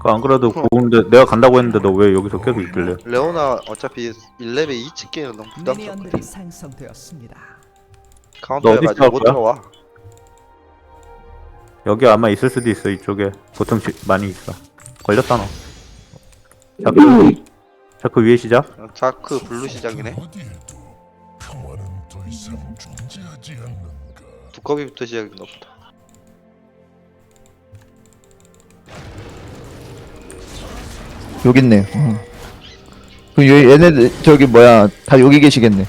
그러니까 안 그래도 고운데 내가 간다고 했는데 너 왜 여기서 계속 있길래? 레오나 어차피 1레벨 2 찍기는 너무 부담스럽거든 미니언들이 생성되었습니다. 카운터 너 어디 해가지고 못? 들어와 여기 아마 있을 수도 있어 이쪽에 보통 시, 많이 있어. 걸렸다 너. 자크 자크 위에 시작. 어, 자크 블루 시작이네 어디에도 평화는 더 이상 존재하지 않는가. 두꺼비부터 시작인가 보다 여기 있네. 어. 그 얘- 얘네들 저기 뭐야 다 여기 계시겠네.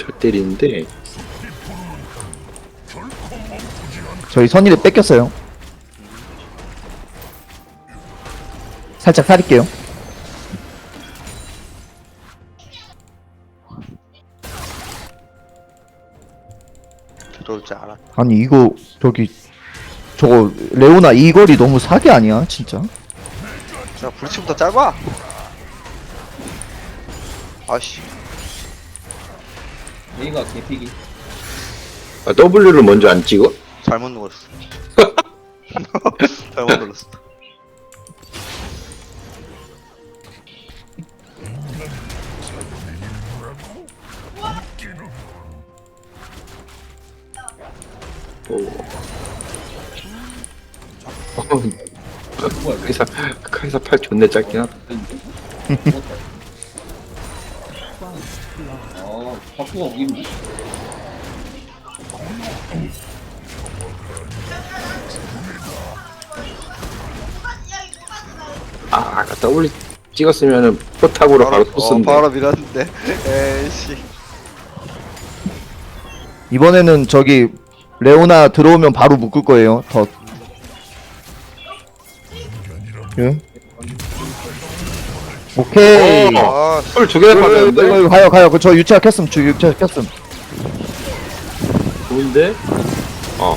잘 때리는데 저희 선의를 뺏겼어요. 살짝 사릴게요. 들어올 줄 알아 아니 이거 저기 저거 레오나 이 거리 너무 사기 아니야 진짜? 자 불치부터 짧아 아씨 아, W를 먼저 안 찍어? 잘못 눌렀어 잘못 눌렀어 오. 카이사 카이사 팔 존내 짧긴 하다. 아 아까 W 찍었으면은 포탑으로 바로 어, 토스인데 바로 밀었는데 에이씨 이번에는 저기 레오나 들어오면 바로 묶을 거예요. 더. 예? 오케이. 어. 아 헐두 개나 이거, 받았는데 이거, 이거 가요 가요. 그 저 유치아 켰음. 저 유치아 켰음. 좋은데 어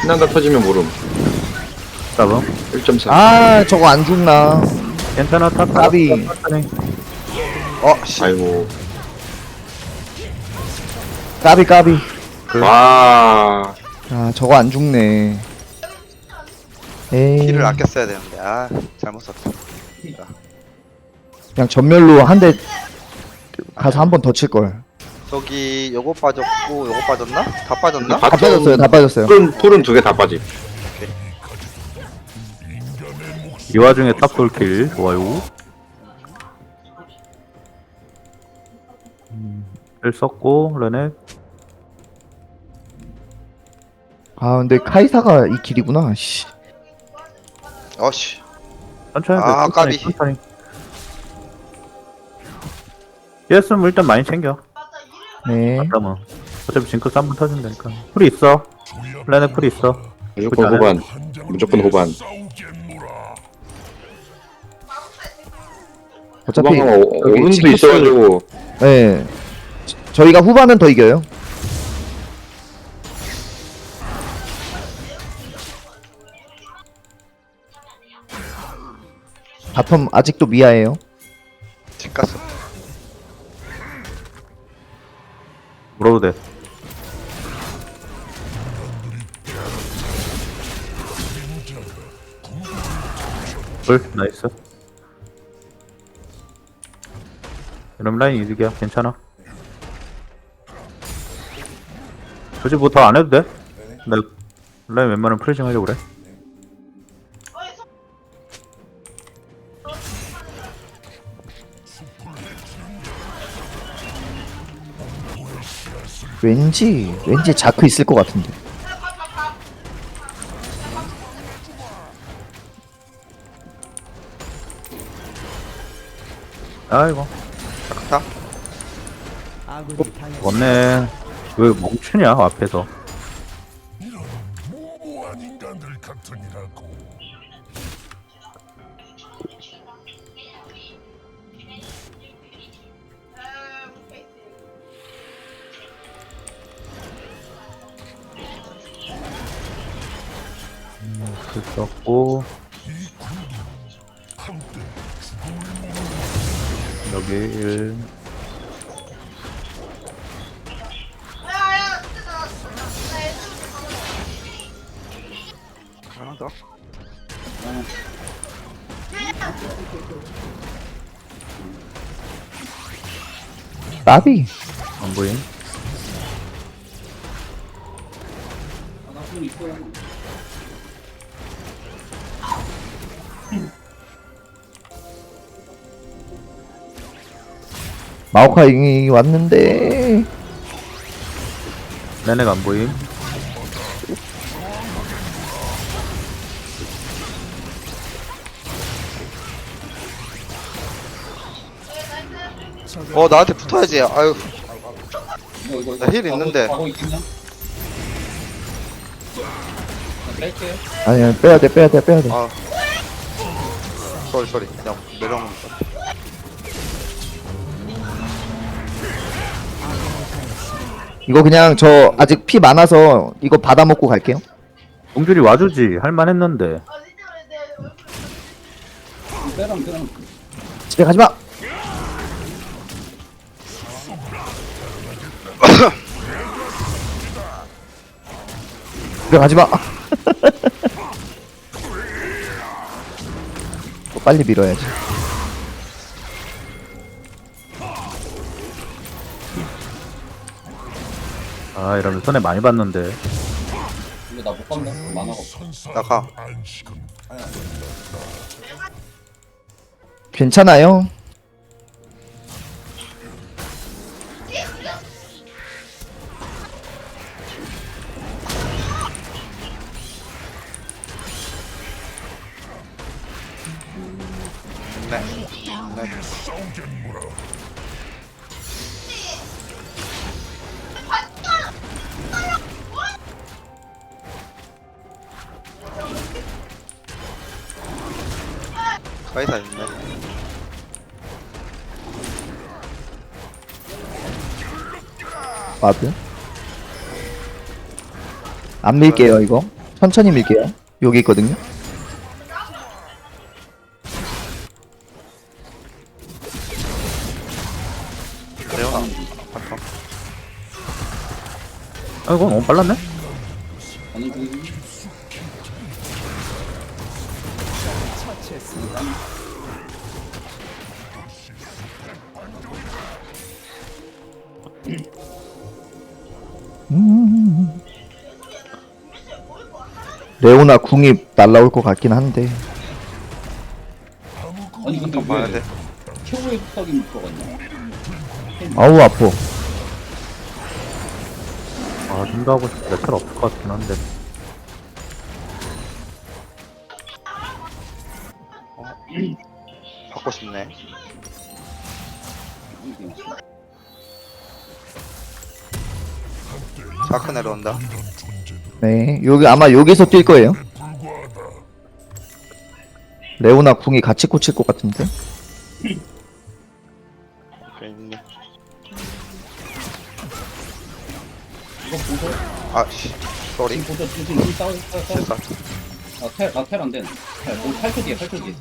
신난다 터지면 모름 따봉. 1.4 아 저거 안 죽나? 괜찮아 탑. 까비. 어 씨 아이고 까비 까비. 와 아 저거 안 죽네. 에이. 키를 아껴 써야 되는데 아 잘못 썼다 그냥 전멸로 한 대 가서 한 번 더 칠 걸. 저기 요거 빠졌고 요거 빠졌나? 다 빠졌나? 다 빠졌어요. 다 빠졌어요. 풀은 풀은 두 개 다 빠짐 이 와중에 탑 돌킬 좋아요. 음, 를 썼고 레넥 아 근데 카이사가 이 길이구나. 씨. 어씨 천천히 해, 아, 천천히, 까비. 천천히. 였으면 일단 많이 챙겨. 네. 그러면 어차피 징크스 한번 터진다니까. 풀이 있어. 레넥 풀이 있어. 무조건 호반 무조건 호반 싸우겠노라. 어차피 여기 오른도 징크스- 있어가지고 네. 저희가 후반은 더 이겨요. 바텀 아직도 미아예요. 집 갔어 물어도 돼. 불 나이스. 이런 라인 이득이야. 괜찮아. 굳이 뭐 더 안 해도 돼? 나 라인 웬만하면 프레징 하려고 그래. 왠지 왠지 자크 있을 것 같은데. 아이고 자크타. 왔네. 왜 멈추냐 앞에서. 하나 더. 나비. 안 보임? 마오카이 왔는데. 내내가 안 보임 어 나한테 붙어야지. 아유. 나힐 있는데. 아니야 빼야 돼 빼야 돼 빼야 돼 아. 쏘리 쏘리. 그냥 내려오는 거. 이거 그냥 저 아직 피 많아서 이거 받아 먹고 갈게요 동줄이 와주지 할만했는데 집에 가지 마 집에 가지 마. 또 빨리 밀어야지. 아 이러면 손해 많이 봤는데. 나가. 안식은 괜찮아요 네. 카이사 있네. 와드 안 밀게요 이거 천천히 밀게요 여기 있거든요 아이고 너무 빨랐네. 레오나 궁이 날라올 것 같긴 한데 아니 근데 봐야 왜 돼. 최후의 것 같냐? 아우 아파 아 좀더 하고 싶은데 틀 없을 것 같긴 한데 받고 싶네. 자크 내려온다. 네 여기 아마 여기서 뛸 거예요 레오나 궁이 같이 꽂힐 것 같은데 이거 보소? 아, 씨. 쏘리. 지금 보소 지금 이 싸우 싸우 됐다. 아텔 아텔 안 되네 텔 뭐, 8초 뒤에 8초 뒤에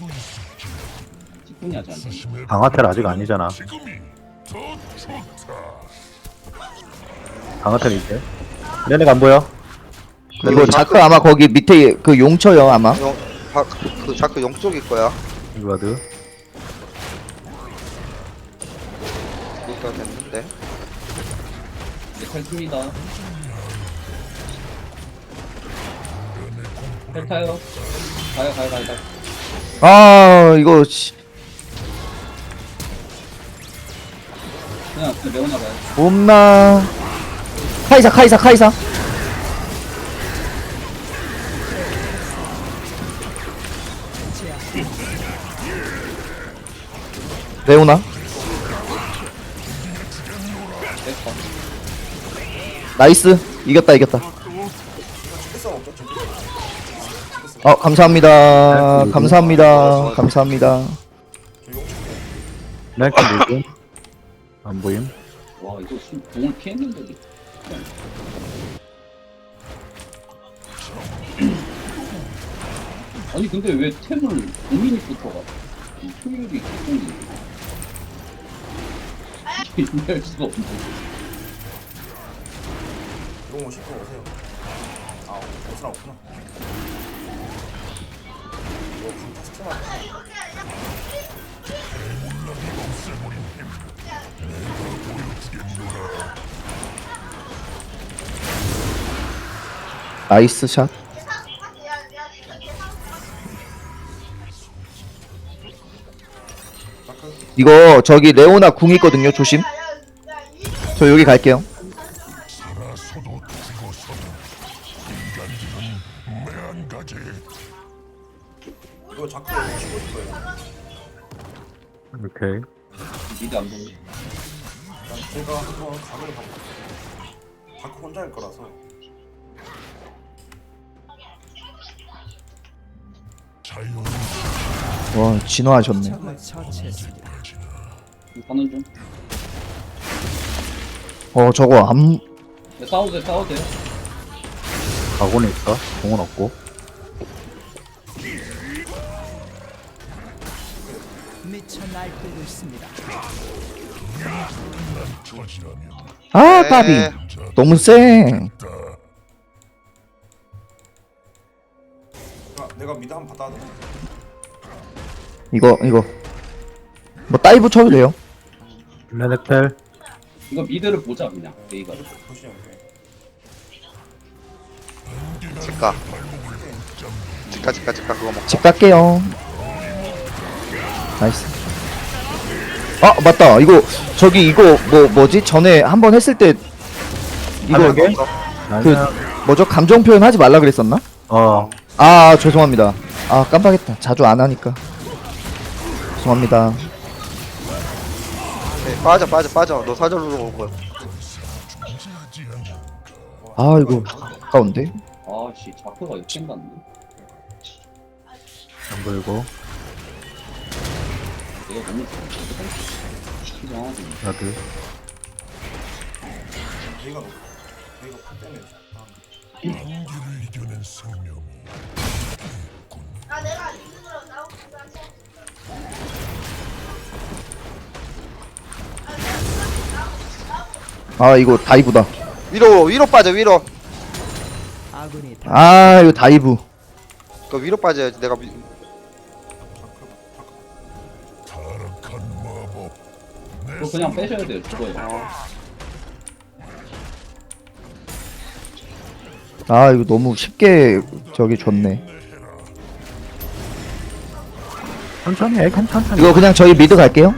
10분이 아직 안 돼. 강화텔 아직 아니잖아. 강화텔 이제 내내가 안 보여 이거 자크 아마 거기 밑에 그 용쳐요 아마 용, 바, 그 자크 용쪽일 거야. 이 와드 이거 됐는데. 씁니다. 텔 타요. 가요 가요 가요 가요. 아 이거 씨, 그냥 그 레오나 가요. 없나? 카이사 카이사 카이사. 레오나 나이스. 이겼다 이겼다. 어 감사합니다. 감사합니다. 감사합니다. 넬킨 밀고. 안 보임? 와 이거 수- 공을 피했는데도 아니 근데 왜 템을 고민이부터 가? 이 효율이 개똥이. 이해할 수가 없네. 너무 쉽고 오세요. 아, 오스나 없구나. 이거 강타 스킬만 나이스 샷 이거 저기 레오나 궁 있거든요 조심 저 여기 갈게요 진화하셨네. 가는 중. 어 저거 암 돼, 싸워도 돼. 가고는 있어. 공은 없고. 미쳐 날뛰고 있습니다. 처지라면 아 네. 까비 너무 쎄다 내가, 미드 한번 받아야 돼. 이거 이거 뭐 다이브 쳐도 돼요 레넥텔. 이거 미드를 보자 그냥. 레이가. 보시죠. 집가 집가 집가 집가 그거 먹자 집 갈게요 나이스 아 맞다 이거 저기 이거 뭐 뭐지 전에 한 번 했을 때 이거? 없어. 그 뭐죠 감정 표현 하지 말라 그랬었나? 어. 아 죄송합니다 아 깜빡했다 자주 안 하니까 죄송합니다 네, 빠져 빠져 빠져 너 사절로 올 거야 아 이거 아까운데 아씨 자크가 역행 갔네. 안 보이고. 내가 너무 이상하지. 내가 놓고. 내가. 아, 안개를 이겨낸 생명이 아 이거 다이브다 위로 위로 빠져 위로 아군이 다 아 이거 다이브 그 위로 빠져야지 내가 마법 그거 그냥 빼셔야 돼요. 죽어요. 아 이거 너무 쉽게 저기 줬네 천천히 해. 천천히. 이거 그냥 저희 미드 갈게요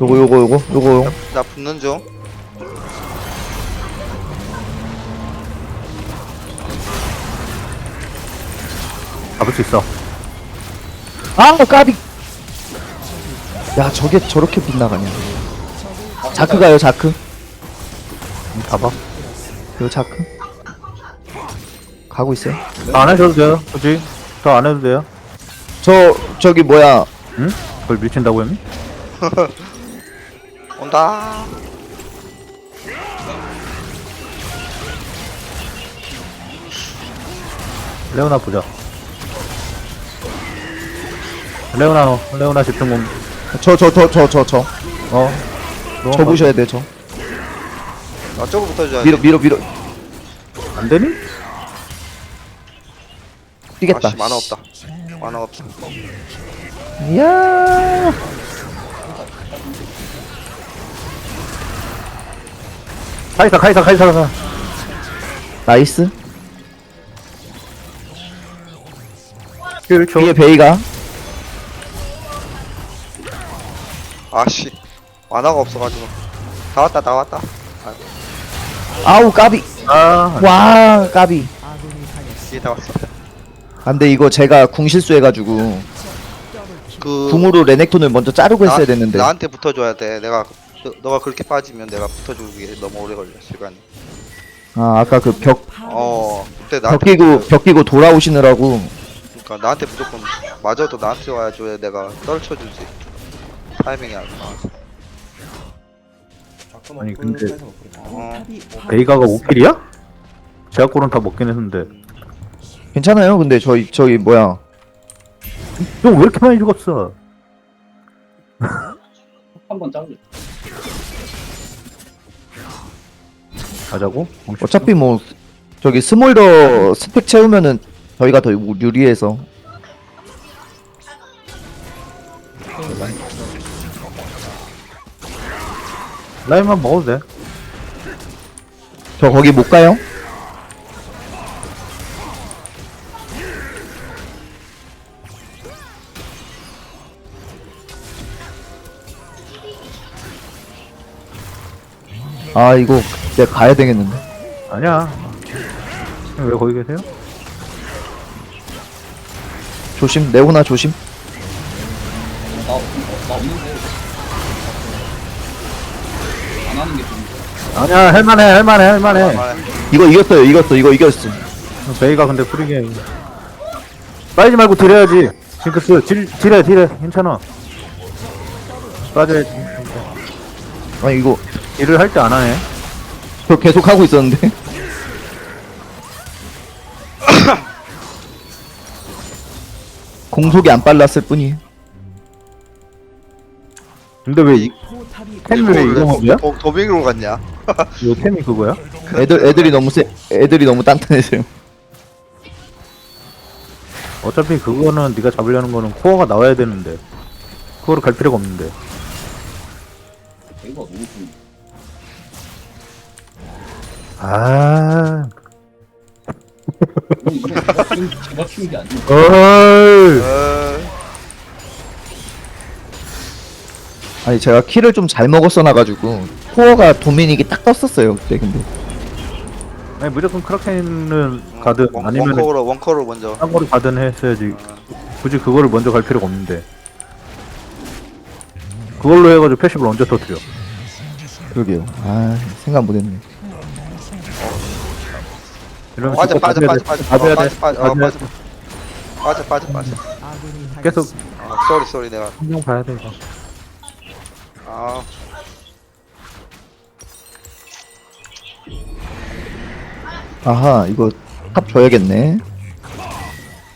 요거 요거 요거 요거 나 붙는 중 잡을 수 있어. 아 까비 야 저게 저렇게 빗나가냐 자크 가요 자크 음, 잡아. 요 자크 가고 있어요 더안 해줘도 돼요. 굳이. 더 안 해도 돼요. 저 저기 뭐야 응? 그걸 밀친다고 형님? 온다 레오나 보자. 레오나 너. 레오나 집중공. 저 저 저 저 저저 어. 저 보셔야 돼저. 나 저거 붙어줘야지 밀어 밀어 밀어. 안 되니? 뛰겠다. 아씨 만화 없다. 만화 없다. 이야! 카이사 카이사 카이사 카이사. 나이스. 1초. 위에 베이가. 아씨 만화가 없어가지고. 다 왔다 다 왔다. 아우 까비. 아. 와 까비. 뒤에 다 왔어. 안돼 이거 제가 궁 실수해가지고 그 궁으로 레넥톤을 먼저 자르고 했어야 됐는데. 나한테 붙어줘야 돼. 내가 너, 너가 그렇게 빠지면 내가 붙어주기 너무 오래 걸려 시간이. 아 아까 그벽벽어 그때 나한테 끼고 붙어줘야- 벽 끼고 돌아오시느라고. 그러니까 나한테 무조건 맞아도 나한테 와줘야 내가 떨쳐주지. 타이밍이 안좋 아. 자크 아니, 근데-. 포탑이 베이가가 5킬이야? 제약골은 다 먹긴 했는데 괜찮아요. 근데 저희 저기 뭐야 형 왜 이렇게 많이 죽었어? 한번 짜고. 가자고? 어차피 뭐 저기 스몰더 스택 채우면은 저희가 더 유리해서 라인만 먹어도 돼 저 거기 못 가요? 아 이거 내가 가야 되겠는데 아니야 형왜 거기 계세요? 조심 네오나 조심 나, 어, 나 없는데. 아니야 할만해 할만해 할만해. 이거 이겼어요 이겼어 이거 이겼어. 베이가 근데 프리게임. 빠지지 말고 딜해야지. 징크스 딜, 딜해 딜해. 괜찮아. 빠져야지. 아니 이거 딜을 할 때 안 하네. 저 계속 하고 있었는데. 공속이 안 빨랐을 뿐이에요. 근데 왜 이, 템이 왜 이거 먹이야? 도, 도빙으로 갔냐? 이 템이 그거야? 애들 애들이 너무 세 애들이 너무 단단해서요 어차피 그거는 네가 잡으려는 거는 코어가 나와야 되는데 그거를 갈 필요가 없는데 이거 너무 좀. 아 이거 제가 키운 게 아니고. 어이 어, 아니 제가 키를 좀 잘 먹었어 놔가지고 코어가 도미닉이 딱 떴었어요 그때 근데 아니 무조건 크라켄은 가든 원, 아니면 원커로 원커로 먼저. 딴 거를 가든 했어야지 굳이 그거를 먼저 갈 필요가 없는데 그걸로 해가지고 패시브를 언제 터뜨려 그러게요 아 생각 못했네 이러면 빠져 빠져 빠져 돼. 빠져. 빠져 빠져 어, 빠져 돼. 빠져 빠져 빠져 아군이 계속. 어, 쏘리 쏘리 내가 신경 봐야 돼 이거 아. 아하 이거 탑 줘야겠네.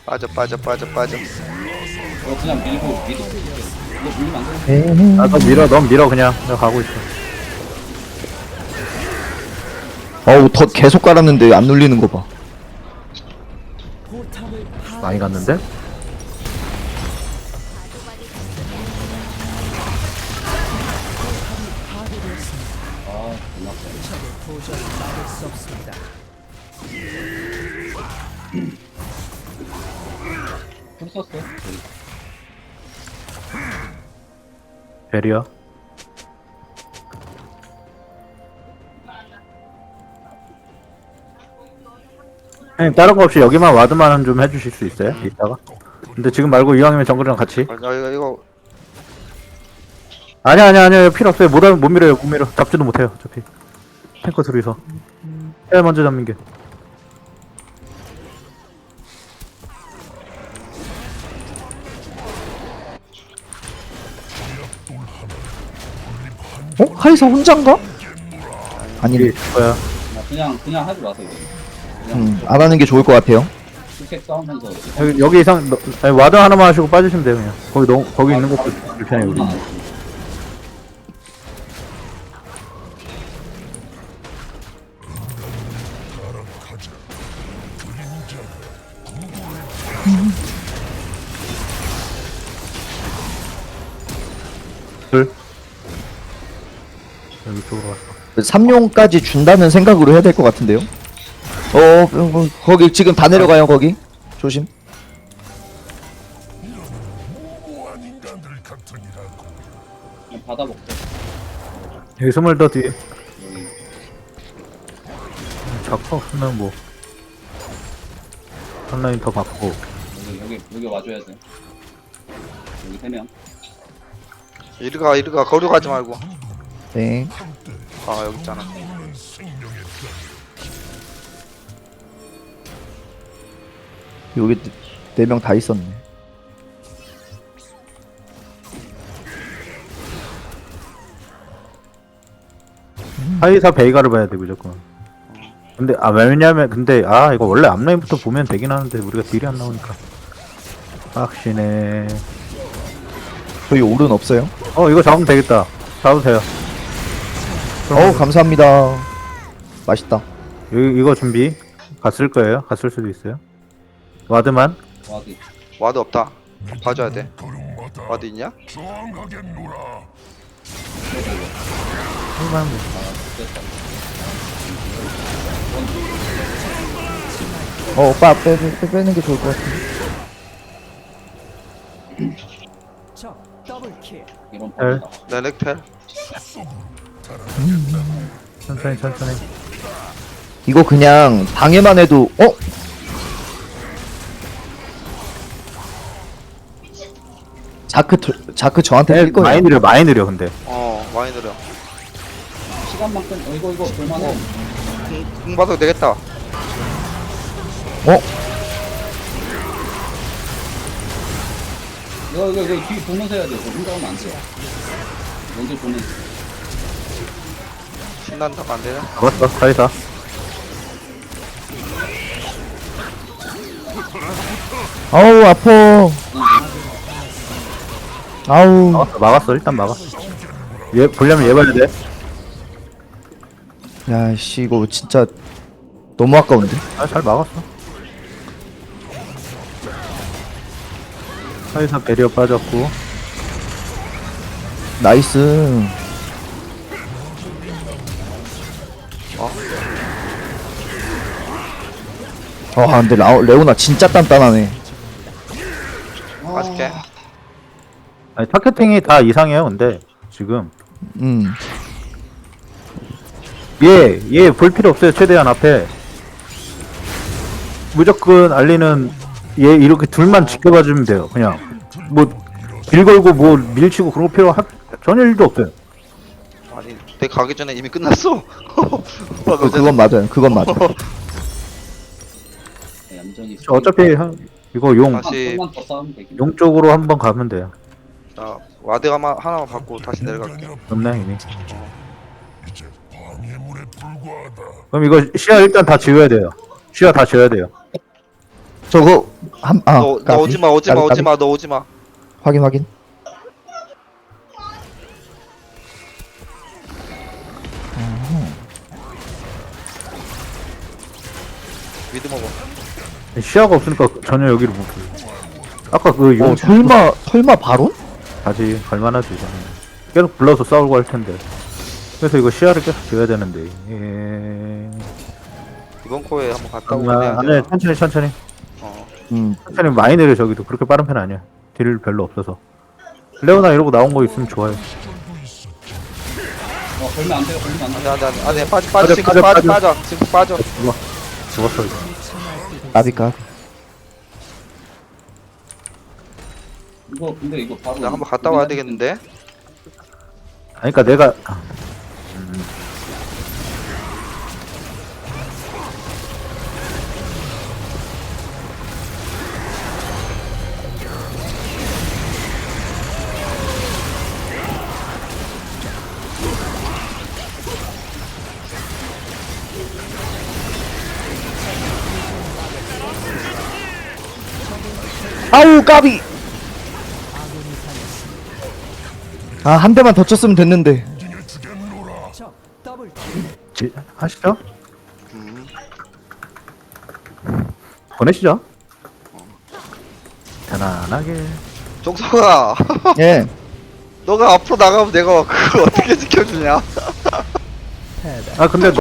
빠져 빠져 빠져 빠져. 이거 그냥 밀고, 밀고. 이거 밀면 안 돼. 나도 밀어 넌 밀어 그냥. 내가 가고 있어. 어우 덧 계속 깔았는데 안 눌리는 거봐. 많이 갔는데? 베리어? 형님 다른 거 없이 여기만 와드만 좀 해주실 수 있어요? 이따가? 근데 지금 말고 이왕이면 정글이랑 같이? 아, 이거 이거 아니야 아니야 아니야 필요 없어요. 못, 못 밀어요 못 밀어. 잡지도 못해요 어차피. 탱커 둘이서. 해야 먼저 잡는 게 어? 카이사 혼잔가? 이게 거야 그냥, 그냥 하지 마세요. 그냥 음, 안 하는 게 좋을 것 같아요 싸우면서. 여기, 여기 이상 너- 아니, 와드 하나만 하시고 빠지시면 돼요 그냥 거기 너무 거기 있는 것도 불편해 우리 3용까지 준다는 생각으로 해야 될 것 같은데요. 어, 어, 어, 거기 지금 다 내려가요, 거기. 조심. 받아먹자. 여기 스물 더 뒤에 자크 없으면 뭐 한라인 더 받고 여기, 여기, 여기 와줘야 돼. 여기 세 명. 이리 가 이리 가 거리 가지 말고 네. 아 여기 있잖아 여기 4명 다 있었네. 하이사 베이가를 봐야 되고 무조건. 근데 아 왜냐면 근데 아 이거 원래 앞라인부터 보면 되긴 하는데 우리가 딜이 안 나오니까. 빡시네. 저희 오른 없어요? 어 이거 잡으면 되겠다. 잡으세요. 어우 감사합니다 맛있다 여기 이거 준비 갔을 거예요 갔을 수도 있어요 와드만 와드. 와드 없다 봐줘야 돼 와드 있냐? 거. 어 오빠 빼, 빼, 빼는 게 좋을 것 같은데 적 더블킬. 이런 네. 법이다. 내 렉텔 천천히 천천히 이거 그냥 방해만 해도 어? 자크 들- 자크 저한테 할 거예요 많이 느려 많이 느려 근데 어 많이 느려 시간만큼 어, 이거 이거 볼만해. 공 받아도 되겠다 어? 이거 이거 이거 뒤 보면서 해야 돼. 이거 혼자 하면 안 돼. 먼저 보면 신난다 안 되냐? 잡았어 카이사 아우 아파. 아우. 막았어 막았어. 일단 막아 얘 보려면 얘 봐야 돼. 야씨 이거 진짜 너무 아까운데? 아, 잘 막았어. 카이사 배리어 빠졌고. 나이스 아, 근데 라오, 레오나 진짜 단단하네 맞을게 아니, 타겟팅이 다 이상해요, 근데. 지금. 음 얘, 얘 볼 필요 없어요, 최대한 앞에. 무조건 알리는 얘 이렇게 둘만 지켜봐 주면 돼요, 그냥. 뭐, 길 걸고 뭐 밀치고 그런 거 필요 하, 전혀 일도 없어요. 아니 내 가기 전에 이미 끝났어 오빠 그, 그건 맞아요 그건 맞아 저 어차피 한, 이거 용, 다시- 좀만 더 싸우면 되긴. 용 쪽으로 한번 가면 돼요. 나 와드 하나, 하나만 받고 다시 내려갈게 없네, 이미. 이제 방해물에 불과하다. 그럼 이거 시야 일단 다 지워야 돼요. 시야 다 지워야 돼요. 저거 한 아 너, 너 오지마 오지마 오지마 너 오지마 확인 확인 미드 먹어 시야가 없으니까 전혀 여기를 못 보여. 아까 그 용, 어 설마 설마 바로? 다시 갈만하지 이거는 계속 불러서 싸우고 할 텐데. 그래서 이거 시야를 계속 지어야 되는데. 예... 이번 코에 한번 갔다 오면 아, 해야 안에 돼 천천히 천천히. 어. 음. 천천히 많이 내려 저기도. 그렇게 빠른 편 아니야. 딜 별로 없어서. 레오나 이러고 나온 거 있으면 좋아요. 어 걸면 안 돼요. 걸면 안 돼. 안돼 안돼 안돼 안돼 빠져 빠져, 빠져 지금 빠져, 빠져 빠져. 빠져. 지금 빠져. 죽었어 이거 까비까 이거 근데 이거 바로. 나 한번 갔다 와야 되겠는데 아니 그니까 내가 까비 아 한 대만 더 쳤으면 됐는데. 지, 하시죠 음. 보내시죠 편안하게 종석아 예 너가 앞으로 나가면 내가 그걸 어떻게 지켜주냐. 아 근데